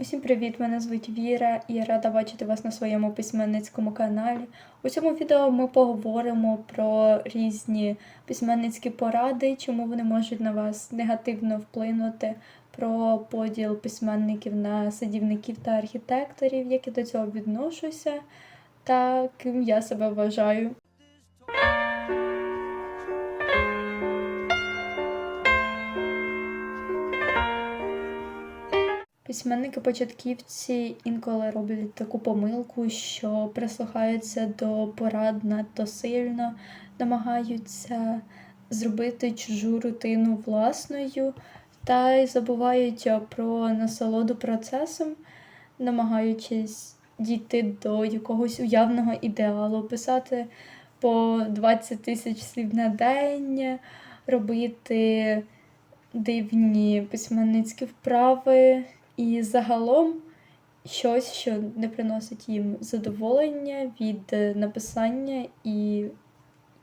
Усім привіт! Мене звуть Віра і я рада бачити вас на своєму письменницькому каналі. У цьому відео ми поговоримо про різні письменницькі поради, чому вони можуть на вас негативно вплинути, про поділ письменників на садівників та архітекторів, як я до цього відношуся, та ким я себе вважаю. Письменники-початківці інколи роблять таку помилку, що прислухаються до порад надто сильно, намагаються зробити чужу рутину власною та й забувають про насолоду процесом, намагаючись дійти до якогось уявного ідеалу, писати по 20 тисяч слів на день, робити дивні письменницькі вправи. І загалом щось, що не приносить їм задоволення від е, написання, і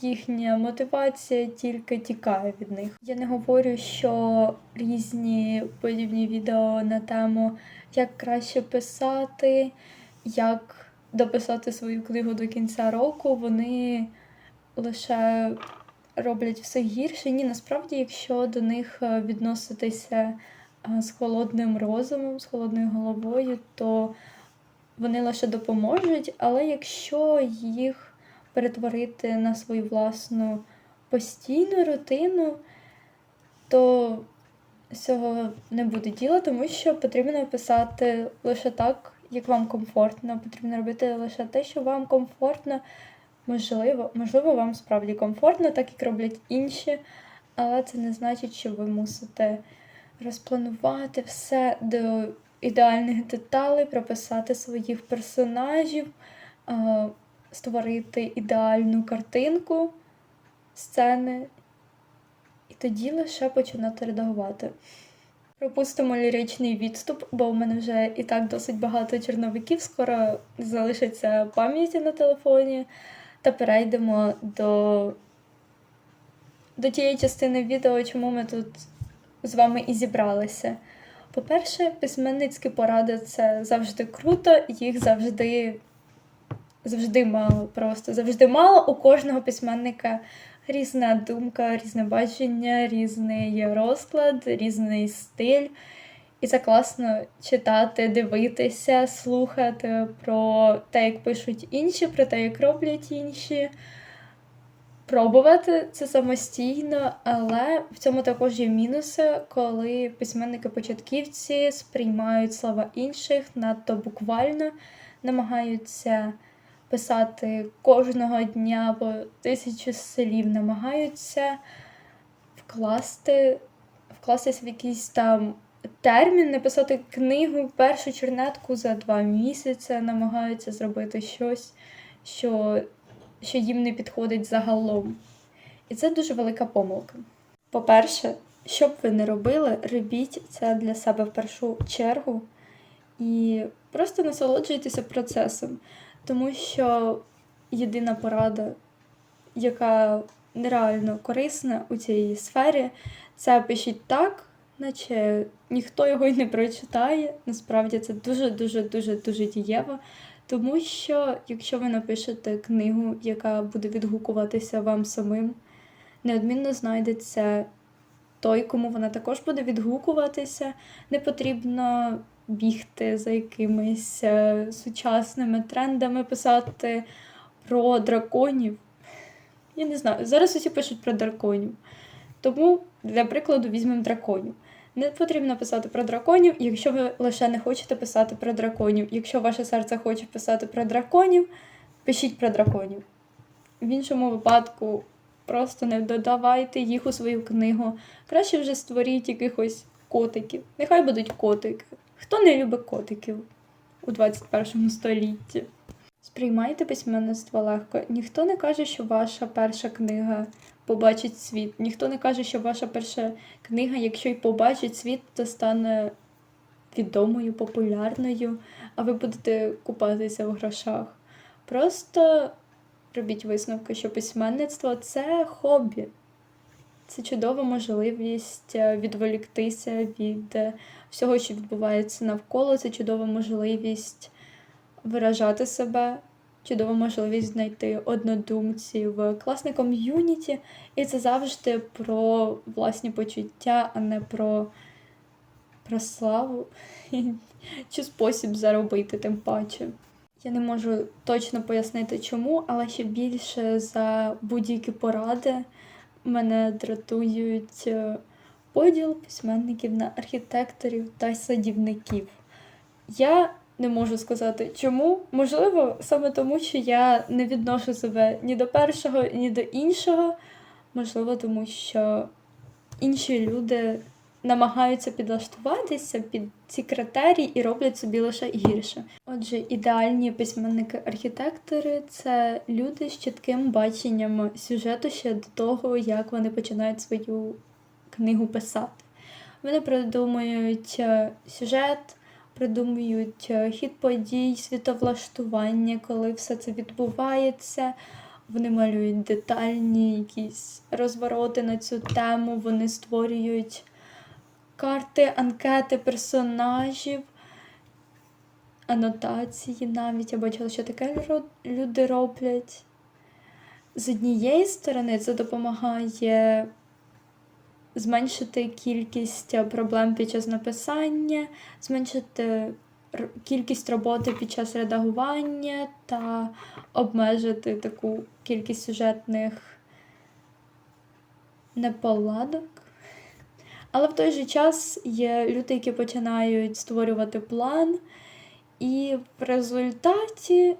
їхня мотивація тільки тікає від них. Я не говорю, що різні подібні відео на тему, як краще писати, як дописати свою книгу до кінця року, вони лише роблять все гірше. Ні, насправді, якщо до них е, відноситися з холодним розумом, з холодною головою, то вони лише допоможуть, але якщо їх перетворити на свою власну постійну рутину, то цього не буде діла, тому що потрібно писати лише так, як вам комфортно. Потрібно робити лише те, що вам комфортно. Можливо, можливо, вам справді комфортно, так як роблять інші, але це не значить, що ви мусите розпланувати все до ідеальних деталей, прописати своїх персонажів, створити ідеальну картинку сцени, і тоді лише починати редагувати. Пропустимо ліричний відступ, бо в мене вже і так досить багато чорновиків, скоро залишиться пам'яті на телефоні. Та перейдемо до до тієї частини відео, чому ми тут з вами і зібралися. По-перше, письменницькі поради це завжди круто, їх завжди завжди мало. Просто завжди мало у кожного письменника різна думка, різне бачення, різний розклад, різний стиль. І це класно читати, дивитися, слухати про те, як пишуть інші, про те, як роблять інші пробувати це самостійно, але в цьому також є мінуси, коли письменники-початківці сприймають слова інших надто буквально, намагаються писати кожного дня по тисячу слів, намагаються вкласти, вкластися в якийсь там. Термін написати книгу, першу чернетку за два місяці, намагаються зробити щось, що що їм не підходить загалом. І це дуже велика помилка. По-перше, що б ви не робили, робіть це для себе в першу чергу і просто насолоджуйтеся процесом, тому що єдина порада, яка нереально корисна у цій сфері, це пишіть так, наче ніхто його й не прочитає. Насправді це дуже-дуже дуже дуже дієво. Тому що, якщо ви напишете книгу, яка буде відгукуватися вам самим, неодмінно знайдеться той, кому вона також буде відгукуватися. Не потрібно бігти за якимись е, сучасними трендами, писати про драконів. Я не знаю, зараз усі пишуть про драконів. Тому, для прикладу, візьмемо драконів. Не потрібно писати про драконів, якщо ви лише не хочете писати про драконів. Якщо ваше серце хоче писати про драконів, пишіть про драконів. В іншому випадку просто не додавайте їх у свою книгу. Краще вже створіть якихось котиків. Нехай будуть котики. Хто не любить котиків у 21 столітті? Сприймайте письменництво легко. Ніхто не каже, що ваша перша книга побачить світ. Ніхто не каже, що ваша перша книга, якщо й побачить світ, то стане відомою, популярною, а ви будете купатися в грошах. Просто робіть висновки, що письменництво це хобі. це чудова можливість е, відволіктися від е, всього, що відбувається навколо. Це чудова можливість виражати себе, чудова можливість знайти однодумців, класне ком'юніті. І це завжди про власні почуття, а не про, про славу чи спосіб заробити, тим паче. Я не можу точно пояснити чому, але ще більше за будь-які поради мене дратують е, поділ письменників на архітекторів та садівників. Я не можу сказати чому. Можливо, саме тому, що я не відношу себе ні до першого, ні до іншого. Можливо, тому що інші люди намагаються підлаштуватися під ці критерії і роблять собі лише гірше. Отже, ідеальні письменники-архітектори це люди з чітким баченням сюжету ще до того, як вони починають свою книгу писати. Вони придумують е, сюжет, придумують е, хід подій, світовлаштування, коли все це відбувається. Вони малюють детальні якісь розвороти на цю тему, вони створюють карти, анкети персонажів, анотації навіть. Я бачила, що таке люди роблять. З однієї сторони, це допомагає зменшити кількість проблем під час написання, зменшити кількість роботи під час редагування та обмежити таку кількість сюжетних неполадок. Але в той же час є люди, які починають створювати план, і в результаті,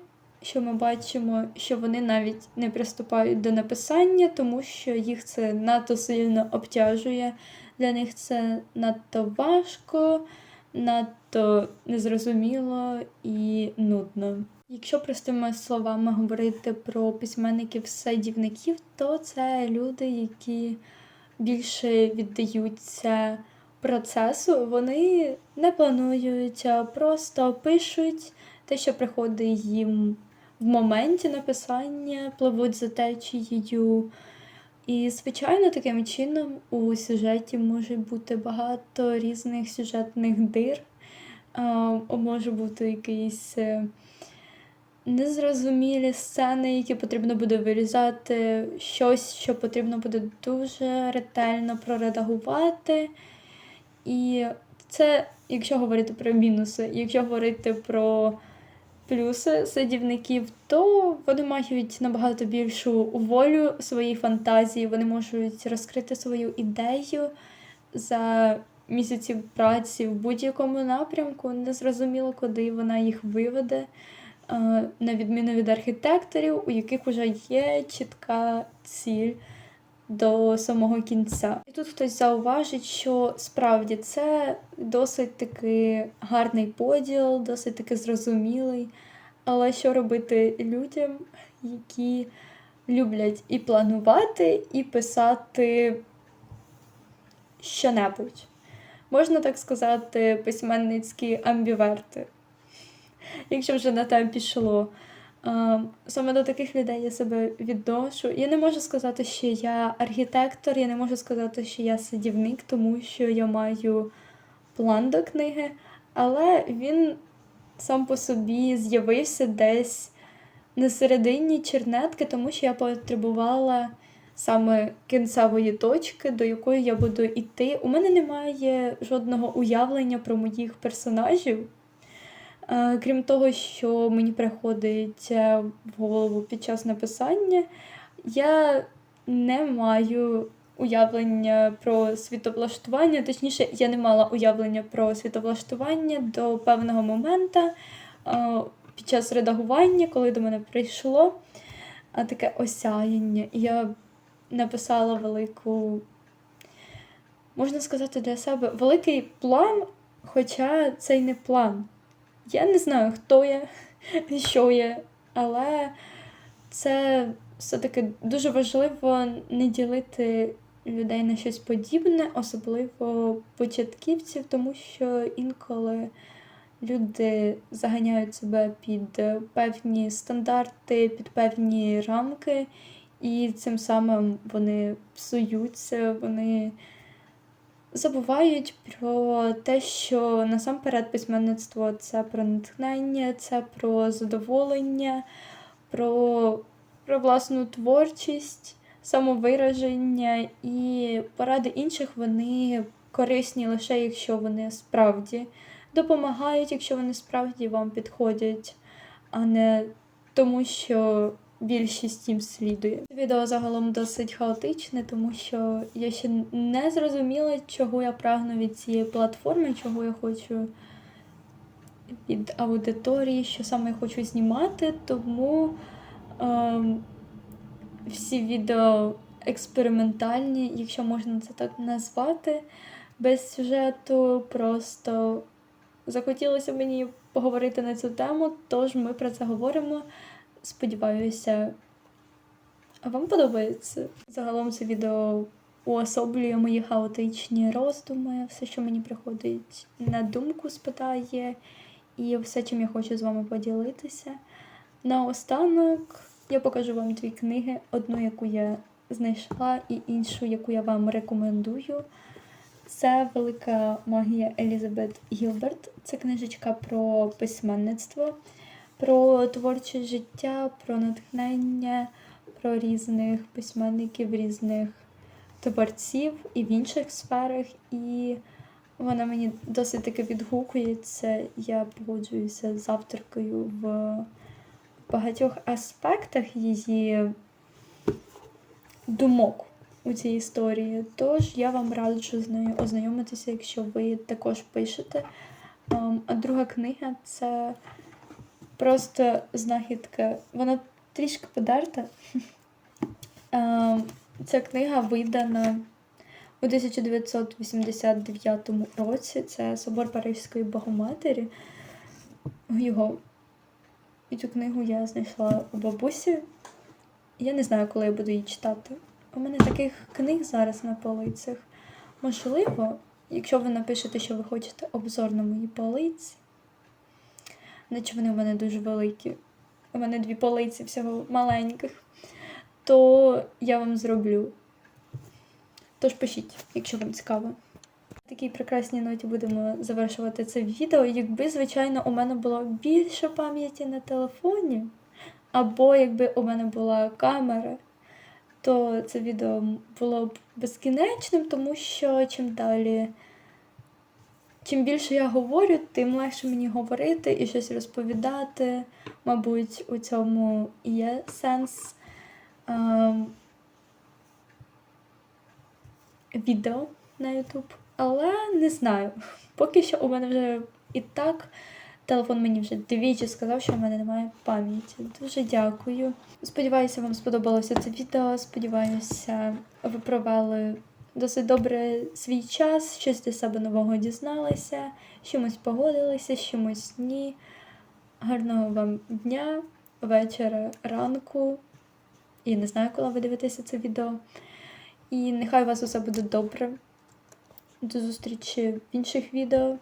що ми бачимо, що вони навіть не приступають до написання, тому що їх це надто сильно обтяжує, для них це надто важко, надто незрозуміло і нудно. Якщо простими словами говорити про письменників-садівників, то це люди, які більше віддаються процесу, вони не планують, просто пишуть те, що приходить їм в моменті написання, пливуть за течією. І, звичайно, таким чином у сюжеті може бути багато різних сюжетних дир, може бути якийсь е, незрозумілі сцени, які потрібно буде вирізати, щось, що потрібно буде дуже ретельно проредагувати. І це, якщо говорити про мінуси, якщо говорити про плюси садівників, то вони мають набагато більшу волю своїй фантазії, вони можуть розкрити свою ідею за місяці праці в будь-якому напрямку. Незрозуміло, куди вона їх виведе на відміну від архітекторів, у яких вже є чітка ціль до самого кінця. І тут хтось зауважить, що справді це досить таки гарний поділ, досить таки зрозумілий. Але що робити людям, які люблять і планувати, і писати щонебудь? Можна так сказати, письменницькі амбіверти якщо вже на те пішло. Саме до таких людей я себе відношу. Я не можу сказати, що я архітектор, я не можу сказати, що я садівник, тому що я маю план до книги, але він сам по собі з'явився десь на середині чернетки, тому що я потребувала саме кінцевої точки, до якої я буду йти. У мене немає жодного уявлення про моїх персонажів. Е, крім того, що мені приходить е, в голову під час написання, я не маю уявлення про світовлаштування, точніше, я не мала уявлення про світовлаштування до певного моменту е, під час редагування, коли до мене прийшло таке осяяння. Я написала велику, можна сказати, для себе великий план, хоча це й не план. Я не знаю, хто я, що я, але це все-таки дуже важливо не ділити людей на щось подібне, особливо початківців, тому що інколи люди заганяють себе під певні стандарти, під певні рамки, і цим самим вони псуються, вони забувають про те, що насамперед письменництво це про натхнення, це про задоволення, про, про власну творчість, самовираження і поради інших вони корисні лише якщо вони справді допомагають, якщо вони справді вам підходять, а не тому, що більшість їм слідує. Відео загалом досить хаотичне, тому що я ще не зрозуміла, чого я прагну від цієї платформи, чого я хочу від аудиторії, що саме я хочу знімати, тому ем, всі відео експериментальні, якщо можна це так назвати, без сюжету, просто захотілося мені поговорити на цю тему, тож ми про це говоримо. Сподіваюся, вам подобається. Загалом це відео уособлює мої хаотичні роздуми, все, що мені приходить на думку, спитає, і все, чим я хочу з вами поділитися. Наостанок я покажу вам дві книги: одну, яку я знайшла, і іншу, яку я вам рекомендую. Це велика магія Елізабет Гілберт. Це книжечка про письменництво, про творче життя, про натхнення, про різних письменників, різних творців і в інших сферах. І вона мені досить таки відгукується. Я погоджуюся з авторкою в багатьох аспектах її думок у цій історії. Тож я вам раджу з нею ознайомитися, якщо ви також пишете. Ем, А друга книга це просто знахідка. Вона трішки подерта. Ем, Ця книга видана у 1989 році. Це Собор Парижської Богоматері. Його. І цю книгу я знайшла у бабусі. Я не знаю, коли я буду її читати. У мене таких книг зараз на полицях. Можливо, якщо ви напишете, що ви хочете обзор на мої полиці, наче вони у мене дуже великі. У мене дві полиці всього маленьких, то я вам зроблю. Тож пишіть, якщо вам цікаво. На такій прекрасній ноті будемо завершувати це відео. Якби, звичайно, у мене було більше пам'яті на телефоні, або якби у мене була камера, то це відео було б безкінечним, тому що чим далі, чим більше я говорю, тим легше мені говорити і щось розповідати. Мабуть, у цьому і є сенс ем, відео на YouTube. Але не знаю. Поки що у мене вже і так телефон мені вже двічі сказав, що в мене немає пам'яті. Дуже дякую. Сподіваюся, вам сподобалося це відео. Сподіваюся, ви провели досить добре свій час, щось для себе нового дізналися, з погодилися, з ні. Гарного вам дня, вечора, ранку. Я не знаю, коли ви дивитеся це відео. І нехай у вас усе буде добре. До зустрічі в інших відео.